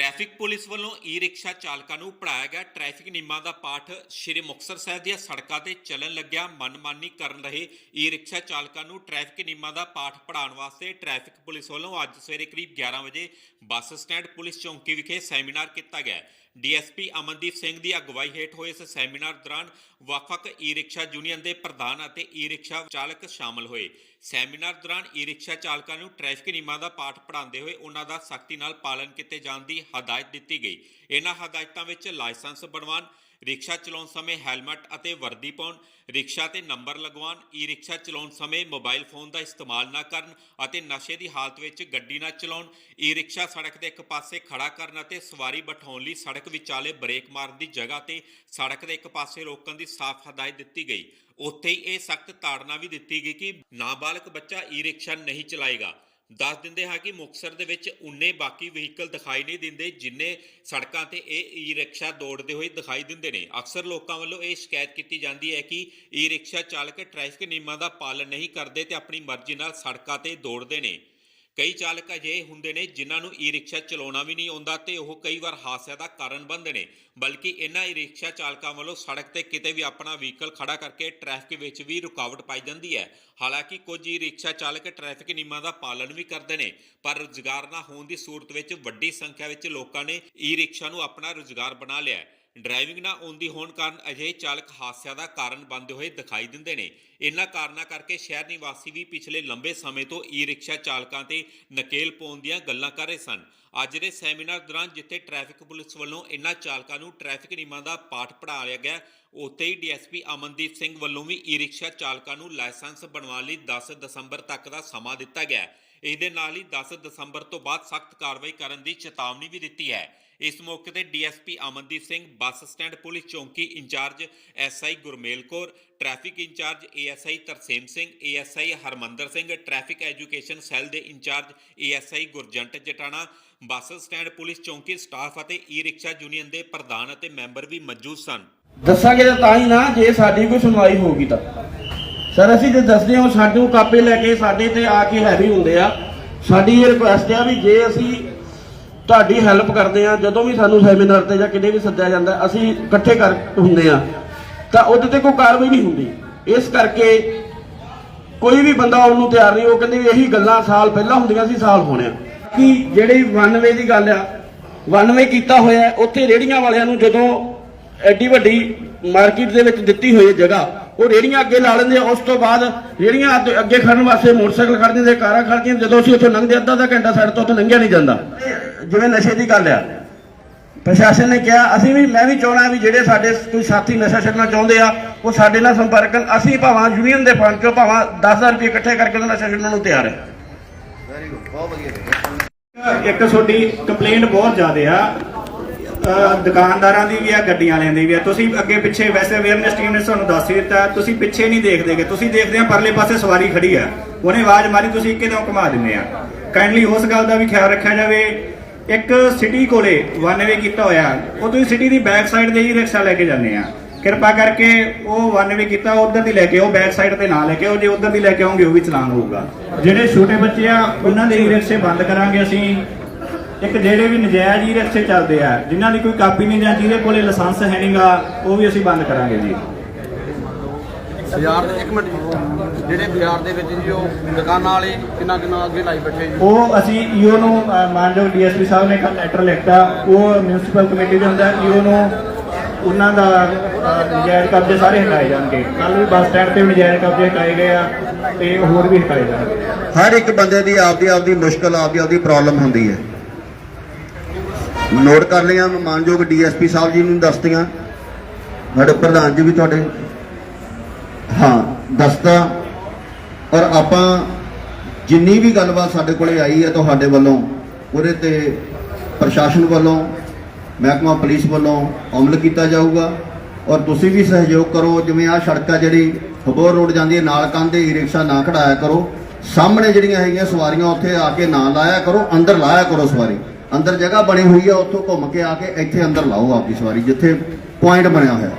Traffic police ਵੱਲੋਂ e-rickshaw ਚਾਲਕਾਂ ਨੂੰ ਪੜਾਇਆ ਗਿਆ। ਟ੍ਰੈਫਿਕ ਨਿਯਮਾਂ ਦਾ ਪਾਠ ਸ਼੍ਰੀ ਮੁਕਤਸਰ ਸਾਹਿਬ ਦੀਆਂ ਸੜਕਾਂ ਤੇ ਚੱਲਣ ਲੱਗਿਆ ਮਨਮਾਨੀ ਕਰਨ ਰਹੇ ਈ-ਰਿਕਸ਼ਾ ਚਾਲਕਾਂ ਨੂੰ ਟ੍ਰੈਫਿਕ ਨਿਯਮਾਂ ਦਾ ਪਾਠ ਪੜਾਉਣ ਵਾਸਤੇ ਟ੍ਰੈਫਿਕ ਪੁਲਿਸ ਵੱਲੋਂ ਅੱਜ ਸਵੇਰੇ ਕਰੀਬ 11 ਵਜੇ ਬੱਸ ਸਟੈਂਡ ਪੁਲਿਸ ਚੌਂਕੀ ਵਿਖੇ ਸੈਮੀਨਾਰ ਕੀਤਾ ਗਿਆ। ਡੀਐਸਪੀ ਅਮਨਦੀਪ ਸਿੰਘ ਦੀ ਅਗਵਾਈ ਹੇਠ ਹੋਏ ਇਸ ਸੈਮੀਨਾਰ ਦੌਰਾਨ ਵੱਖ-ਵੱਖ ਈ-ਰਿਕਸ਼ਾ ਯੂਨੀਅਨ ਦੇ ਪ੍ਰਧਾਨ ਅਤੇ ਈ-ਰਿਕਸ਼ਾ ਚਾਲਕ ਸ਼ਾਮਲ ਹੋਏ। ਸੈਮੀਨਾਰ ਦੌਰਾਨ ਈ-ਰਿਕਸ਼ਾ ਚਾਲਕਾਂ ਨੂੰ ਟ੍ਰੈਫਿਕ ਨਿਯਮਾਂ ਦਾ ਪਾਠ ਪੜ੍ਹਾਉਂਦੇ ਹੋਏ ਉਹਨਾਂ ਦਾ ਸਖਤੀ ਨਾਲ ਪਾਲਣ ਕੀਤੇ ਜਾਣ ਦੀ ਹਦਾਇਤ ਦਿੱਤੀ ਗਈ। ਇਹਨਾਂ ਹਦਾਇਤਾਂ ਵਿੱਚ ਲਾਇਸੈਂਸ ਬਣਵਾਉਣ ਰਿਕਸ਼ਾ ਚਲਾਉਣ ਸਮੇਂ ਹੈਲਮਟ ਅਤੇ ਵਰਦੀ ਪਾਉਣ, ਰਿਕਸ਼ਾ ਤੇ ਨੰਬਰ ਲਗਵਾਉਣ, ਈ-ਰਿਕਸ਼ਾ ਚਲਾਉਣ ਸਮੇਂ ਮੋਬਾਈਲ ਫੋਨ ਦਾ ਇਸਤੇਮਾਲ ਨਾ ਕਰਨ ਅਤੇ ਨਸ਼ੇ ਦੀ ਹਾਲਤ ਵਿੱਚ ਗੱਡੀ ਨਾ ਚਲਾਉਣ, ਈ-ਰਿਕਸ਼ਾ ਸੜਕ ਦੇ ਇੱਕ ਪਾਸੇ ਖੜਾ ਕਰਨ ਅਤੇ ਸਵਾਰੀ ਬਿਠਾਉਣ ਲਈ ਸੜਕ ਵਿਚਾਲੇ ਬ੍ਰੇਕ ਮਾਰਨ ਦੀ ਜਗ੍ਹਾ ਤੇ ਸੜਕ ਦੇ ਇੱਕ ਪਾਸੇ ਰੋਕਣ ਦੀ ਸਾਫ਼ ਹਦਾਇਤ ਦਿੱਤੀ ਗਈ। ਉੱਥੇ ਹੀ ਇਹ ਸਖਤ ਤਾੜਨਾ ਵੀ ਦਿੱਤੀ ਗਈ ਕਿ ਨਾਬਾਲਗ ਬੱਚਾ ਈ-ਰਿਕਸ਼ਾ ਨਹੀਂ ਚਲਾਏਗਾ। ਦੱਸ ਦਿੰਦੇ ਹਾਂ ਕਿ ਮੁਕਤਸਰ ਦੇ ਵਿੱਚ ਉਨੇ ਬਾਕੀ ਵਹੀਕਲ ਦਿਖਾਈ ਨਹੀਂ ਦਿੰਦੇ, ਜਿੰਨੇ ਸੜਕਾਂ ਤੇ ਇਹ ਈ-ਰਿਕਸ਼ਾ ਦੌੜਦੇ ਹੋਏ ਦਿਖਾਈ ਦਿੰਦੇ ਨੇ। ਅਕਸਰ ਲੋਕਾਂ ਵੱਲੋਂ ਇਹ ਸ਼ਿਕਾਇਤ ਕੀਤੀ ਜਾਂਦੀ ਹੈ ਕਿ ਈ-ਰਿਕਸ਼ਾ ਚਾਲਕ ਟ੍ਰੈਫਿਕ ਨਿਯਮਾਂ ਦਾ ਪਾਲਣ ਨਹੀਂ ਕਰਦੇ ਤੇ ਆਪਣੀ ਮਰਜ਼ੀ ਨਾਲ ਸੜਕਾਂ ਤੇ ਦੌੜਦੇ ਨੇ। ਕਈ ਚਾਲਕ ਅਜਿਹੇ ਹੁੰਦੇ ਨੇ ਜਿਨ੍ਹਾਂ ਨੂੰ ਈ-ਰਿਕਸ਼ਾ ਚਲਾਉਣਾ ਵੀ ਨਹੀਂ ਆਉਂਦਾ ਤੇ ਉਹ ਕਈ ਵਾਰ ਹਾਦਸਿਆਂ ਦਾ ਕਾਰਨ ਬਣਦੇ ਨੇ। ਬਲਕਿ ਇਹਨਾਂ ਈ-ਰਿਕਸ਼ਾ ਚਾਲਕਾਂ ਵੱਲੋਂ ਸੜਕ ਤੇ ਕਿਤੇ ਵੀ ਆਪਣਾ ਵਹੀਕਲ ਖੜਾ ਕਰਕੇ ਟ੍ਰੈਫਿਕ ਵਿੱਚ ਵੀ ਰੁਕਾਵਟ ਪਾਈ ਜਾਂਦੀ ਹੈ। ਹਾਲਾਂਕਿ ਕੁਝ ਈ-ਰਿਕਸ਼ਾ ਚਾਲਕ ਟ੍ਰੈਫਿਕ ਨਿਯਮਾਂ ਦਾ ਪਾਲਣ ਵੀ ਕਰਦੇ ਨੇ, ਪਰ ਰੁਜ਼ਗਾਰ ਨਾ ਹੋਣ ਦੀ ਸੂਰਤ ਵਿੱਚ ਵੱਡੀ ਸੰਖਿਆ ਵਿੱਚ ਲੋਕਾਂ ਨੇ ਈ-ਰਿਕਸ਼ਾ ਨੂੰ ਆਪਣਾ ਰੁਜ਼ਗਾਰ ਬਣਾ ਲਿਆ ਹੈ। ਡਰਾਈਵਿੰਗ ਨਾ ਆਉਂਦੀ ਹੋਣ ਕਾਰਨ ਅਜਿਹੇ ਚਾਲਕ ਹਾਦਸਿਆਂ ਦਾ ਕਾਰਨ ਬਣਦੇ ਹੋਏ ਦਿਖਾਈ ਦਿੰਦੇ ਨੇ। ਇਹਨਾਂ ਕਾਰਨਾਂ ਕਰਕੇ ਸ਼ਹਿਰ ਨਿਵਾਸੀ ਵੀ ਪਿਛਲੇ ਲੰਬੇ ਸਮੇਂ ਤੋਂ ਈ-ਰਿਕਸ਼ਾ ਚਾਲਕਾਂ ਤੇ ਨਕੇਲ ਪਾਉਣ ਦੀਆਂ ਗੱਲਾਂ ਕਰ ਰਹੇ ਸਨ। ਅੱਜ ਦੇ ਸੈਮੀਨਾਰ ਦੌਰਾਨ ਜਿੱਥੇ ਟ੍ਰੈਫਿਕ ਪੁਲਿਸ ਵੱਲੋਂ ਇਹਨਾਂ ਚਾਲਕਾਂ ਨੂੰ ਟ੍ਰੈਫਿਕ ਨਿਯਮਾਂ ਦਾ ਪਾਠ ਪੜ੍ਹਾ ਲਿਆ ਗਿਆ, ਉੱਥੇ ਹੀ ਡੀਐਸਪੀ ਅਮਨਦੀਪ ਸਿੰਘ ਵੱਲੋਂ ਵੀ ਈ-ਰਿਕਸ਼ਾ ਚਾਲਕਾਂ ਨੂੰ ਲਾਇਸੈਂਸ ਬਣਵਾਉਣ ਲਈ 10 ਦਸੰਬਰ ਤੱਕ ਦਾ ਸਮਾਂ ਦਿੱਤਾ ਗਿਆ। ਹੈ ਇਸ ਦੇ ਨਾਲ ਹੀ 10 ਦਸੰਬਰ ਤੋਂ ਬਾਅਦ ਸਖਤ ਕਾਰਵਾਈ ਕਰਨ ਦੀ ਚੇਤਾਵਨੀ ਵੀ ਦਿੱਤੀ ਹੈ। ਇਸ ਮੌਕੇ ਤੇ DSP Amandeep Singh, bus stand police ਚੌਂਕੀ incharge SI Gurmel Kaur, traffic incharge ASI Tarsem Singh, ASI Harmandar Singh, traffic education cell ਦੇ incharge ASI Gurjant Jatana, bus stand police ਚੌਂਕੀ ਸਟਾਫ ਅਤੇ ਈ-ਰਿਕਸ਼ਾ ਯੂਨੀਅਨ ਦੇ ਪ੍ਰਧਾਨ ਅਤੇ member ਵੀ ਮੌਜੂਦ ਸਨ। ਦੱਸਾਂਗੇ ਤਾਂ ਤਾਂ ਹੀ ਨਾ, ਜੇ ਸਾਡੀ ਕੋਈ ਸੁਣਵਾਈ ਹੋਊਗੀ ਤਾਂ। ਸਰ, ਅਸੀਂ ਜੇ ਦੱਸਦੇ ਹਾਂ ਸਾਨੂੰ ਕਾਪੇ ਲੈ ਕੇ ਸਾਡੇ ਤੇ ਆ ਕੇ ਹੈਵੀ ਹੁੰਦੇ ਆ। ਸਾਡੀ ਇਹ ਰਿਕੁਐਸਟ ਆ ਵੀ ਜੇ ਅਸੀਂ ਤੁਹਾਡੀ ਹੈਲਪ ਕਰਦੇ ਆ ਜਦੋਂ ਵੀ ਸਾਨੂੰ ਸੈਮੀਨਾਰ ਤੇ ਜਾਂ ਕਿਤੇ ਵੀ ਸੱਦਿਆ ਜਾਂਦਾ, ਅਸੀਂ ਇਕੱਠੇ ਕਰ ਹੁੰਦੇ ਆ ਤਾਂ ਉਹਦੇ ਤੇ ਕੋਈ ਕਾਰਵਾਈ ਨਹੀਂ ਹੁੰਦੀ। ਇਸ ਕਰਕੇ ਕੋਈ ਵੀ ਬੰਦਾ ਆਉਣ ਨੂੰ ਤਿਆਰ ਨਹੀਂ, ਉਹ ਕਹਿੰਦੇ ਵੀ ਇਹੀ ਗੱਲਾਂ ਸਾਲ ਪਹਿਲਾਂ ਹੁੰਦੀਆਂ ਸੀ, ਸਾਲ ਹੋਣੇ ਆ। ਕਿ ਜਿਹੜੀ ਵਨ ਵੇ ਦੀ ਗੱਲ ਆ ਵਨ ਵੇ ਕੀਤਾ ਹੋਇਆ, ਉੱਥੇ ਰੇੜੀਆਂ ਵਾਲਿਆਂ ਨੂੰ ਜਦੋਂ ਐਡੀ ਵੱਡੀ ਮਾਰਕੀਟ ਦੇ ਵਿੱਚ ਦਿੱਤੀ ਹੋਈ ਜਗ੍ਹਾ ਉਹ ਰੇੜੀਆਂ ਅੱਗੇ ਲਾ ਲੈਂਦੇ ਆ, ਉਸ ਤੋਂ ਬਾਅਦ ਰੇੜੀਆਂ ਅੱਗੇ- ਖੜਨ ਵਾਸਤੇ ਮੋਟਰਸਾਈਕਲ ਖੜ ਦਿੰਦੇ ਕਾਰਾਂ ਖੜਦੀਆਂ ਜਦੋਂ ਅਸੀਂ ਉੱਥੋਂ ਲੰਘਦੇ ਅੱਧਾ ਅੱਧਾ ਘੰਟਾ ਸਾਡੇ ਤੋਂ ਉੱਥੋਂ ਲੰਘਿਆ ਨਹੀਂ ਜਾਂਦਾ। ਜਿਵੇਂ ਨਸ਼ੇ ਦੀ ਗੱਲ ਆ। ਪ੍ਰਸ਼ਾਸਨ ਨੇ ਕਿਹਾ ਅਸੀਂ ਵੀ ਮੈਂ ਵੀ ਚਾਹਣਾ ਵੀ ਜਿਹੜੇ ਸਾਡੇ ਕੋਈ ਸਾਥੀ ਨਸ਼ਾ ਛੱਡਣਾ ਚਾਹੁੰਦੇ ਆ ਉਹ ਸਾਡੇ ਨਾਲ ਸੰਪਰਕ ਕਰਨ। ਅਸੀਂ ਭਾਵਾਂ ਯੂਨੀਅਨ ਦੇ ਫੰਡ ਚੋਂ ਭਾਵਾਂ 10000 ਰੁਪਏ ਇਕੱਠੇ ਕਰਕੇ ਨਸ਼ਾ ਛੱਡਣ ਨੂੰ ਤਿਆਰ ਹੈ ਇੱਕ ਤੁਹਾਡੀ ਕੰਪਲੇਂਟ ਬਹੁਤ ਜ਼ਿਆਦਾ ਆ। ਦੁਕਾਨਦਾਰਾਂ ਦੀ ਵੀ ਆ, ਗੱਡੀਆਂ ਵਾਲਿਆਂ ਦੀ ਵੀ ਆ। ਤੁਸੀਂ ਅੱਗੇ ਪਿੱਛੇ ਵੈਸੇ ਅਵੇਅਰਨੈਸ ਟੀਮ ਨੇ ਤੁਹਾਨੂੰ ਦੱਸ ਹੀ ਦਿੱਤਾ ਤੁਸੀਂ ਪਿੱਛੇ ਨਹੀਂ ਦੇਖਦੇਗੇ ਤੁਸੀਂ ਦੇਖਦੇ ਆ, ਪਰਲੇ ਪਾਸੇ ਸਵਾਰੀ ਖੜੀ ਆ। ਉਹਨੇ ਆਵਾਜ਼ ਮਾਰੀ, ਤੁਸੀਂ ਇੱਕਦਮ ਘੁਮਾ ਦਿੰਦੇ ਆ। ਕਾਈਂਡਲੀ ਉਸ ਗੱਲ ਦਾ ਵੀ ਖਿਆਲ ਰੱਖਿਆ ਜਾਵੇ। ਇੱਕ ਸਿਟੀ ਕੋਲੇ ਵਨ ਵੇ ਕੀਤਾ ਹੋਇਆ ਉਹ ਤੁਸੀਂ ਸਿਟੀ ਦੀ ਬੈਕ ਸਾਈਡ ਦੇ ਹੀ ਰਿਕਸ਼ਾ ਲੈ ਕੇ ਜਾਂਦੇ ਆ। ਕਿਰਪਾ ਕਰਕੇ ਉਹ ਵਨ ਵੇ ਕੀਤਾ, ਉਧਰ ਦੀ ਲੈ ਕੇ ਉਹ ਬੈਕ ਸਾਈਡ ਤੇ ਨਾ ਲੈ ਕੇ ਉਹ ਜੇ ਉਧਰ ਦੀ ਲੈ ਕੇ ਆਉਂਗੇ ਉਹ ਵੀ ਚਲਾਨ ਹੋਊਗਾ। ਜਿਹੜੇ ਛੋਟੇ ਬੱਚੇ ਆ, ਉਹਨਾਂ ਦੇ ਹੀ ਰਿਕਸ਼ੇ ਬੰਦ ਕਰਾਂਗੇ ਅਸੀਂ। ਇੱਕ ਜਿਹੜੇ ਵੀ ਨਜਾਇਜ਼ ਹੀ ਰਿਕਸ਼ੇ ਚੱਲਦੇ ਆ। ਜਿਨ੍ਹਾਂ ਦੀ ਕੋਈ ਕਾਪੀ ਨਹੀਂ ਜਾਂ ਜਿਹਦੇ ਕੋਲੇ ਲਾਇਸੈਂਸ ਹੈ ਨਹੀਂਗਾ ਉਹ ਵੀ ਅਸੀਂ ਬੰਦ ਕਰਾਂਗੇ ਜੀ। ਬਾਜ਼ਾਰ ਦੇ ਇੱਕ ਮਿੰਟ ਜੀ। ਜਿਹੜੇ ਬਾਜ਼ਾਰ ਦੇ ਵਿੱਚ ਜੀ ਉਹ ਦੁਕਾਨਾਂ ਵਾਲੇ ਕਿੰਨਾ ਕਿੰਨਾ ਅੱਗੇ ਲਾਈ ਬੈਠੇ ਜੀ? ਉਹ ਅਸੀਂ ਈਓ ਨੂੰ ਮਾਨਯੋਗ ਡੀਐਸਪੀ ਸਾਹਿਬ ਨੇ ਕੱਲ ਲੈਟਰ ਲਿਖਤਾ ਉਹ ਮਿਊਨਿਸਪਲ ਕਮੇਟੀ ਦੇ ਅੰਦਰ ਈਓ ਨੂੰ ਉਹਨਾਂ ਦਾ ਨਜਾਇਜ਼ ਕਬਜ਼ੇ ਸਾਰੇ ਹਟਾਏ ਜਾਣਗੇ। ਕੱਲ ਵੀ ਬੱਸ ਸਟੈਂਡ ਤੇ ਵੀ ਨਜਾਇਜ਼ ਕਬਜ਼ੇ ਹਟਾਏ ਗਏ ਆ ਤੇ ਹੋਰ ਵੀ ਹਟਾਏ ਜਾਣਗੇ। ਹਰ ਇੱਕ ਬੰਦੇ ਦੀ ਆਪਦੀ ਆਪਦੀ ਮੁਸ਼ਕਲ ਆਪਦੀ ਆਪਦੀ ਪ੍ਰੋਬਲਮ ਹੁੰਦੀ ਹੈ। ਨੋਟ ਕਰ ਲਿਆ ਮੈਂ ਮਾਨਯੋਗ ਡੀਐਸਪੀ ਸਾਹਿਬ ਜੀ ਨੂੰ ਦੱਸਤੀਆਂ। ਸਾਡੇ ਪ੍ਰਧਾਨ ਜੀ ਵੀ ਤੁਹਾਡੇ ਹਾਂ, ਦੱਸਤਾ। ਔਰ ਆਪਾਂ ਜਿੰਨੀ ਵੀ ਗੱਲਬਾਤ ਸਾਡੇ ਕੋਲੇ ਆਈ ਹੈ ਤੁਹਾਡੇ ਵੱਲੋਂ, ਉਹਦੇ ਤੇ ਪ੍ਰਸ਼ਾਸਨ ਵੱਲੋਂ, ਮਹਿਕਮਾ ਪੁਲਿਸ ਵੱਲੋਂ ਅਮਲ ਕੀਤਾ ਜਾਊਗਾ। ਔਰ ਤੁਸੀਂ ਵੀ ਸਹਿਯੋਗ ਕਰੋ, ਜਿਵੇਂ ਆਹ ਸੜਕਾਂ ਜਿਹੜੀ ਹਬੋਰ ਰੋਡ ਜਾਂਦੀ ਹੈ, ਨਾਲ ਕੰਦੇ ਈ ਰਿਕਸ਼ਾ ਨਾ ਖੜਾਇਆ ਕਰੋ। ਸਾਹਮਣੇ ਜਿਹੜੀਆਂ ਹੈਗੀਆਂ ਸਵਾਰੀਆਂ, ਉੱਥੇ ਆ ਕੇ ਨਾ ਲਾਇਆ ਕਰੋ, ਅੰਦਰ ਲਾਇਆ ਕਰੋ ਸਵਾਰੀ। ਅੰਦਰ ਜਗ੍ਹਾ ਬਣੀ ਹੋਈ ਹੈ ਉੱਥੋਂ ਘੁੰਮ ਕੇ ਆ ਕੇ ਇੱਥੇ ਅੰਦਰ ਲਾਓ ਆਪਦੀ ਸਵਾਰੀ, ਜਿੱਥੇ ਪੁਆਇੰਟ ਬਣਿਆ ਹੋਇਆ।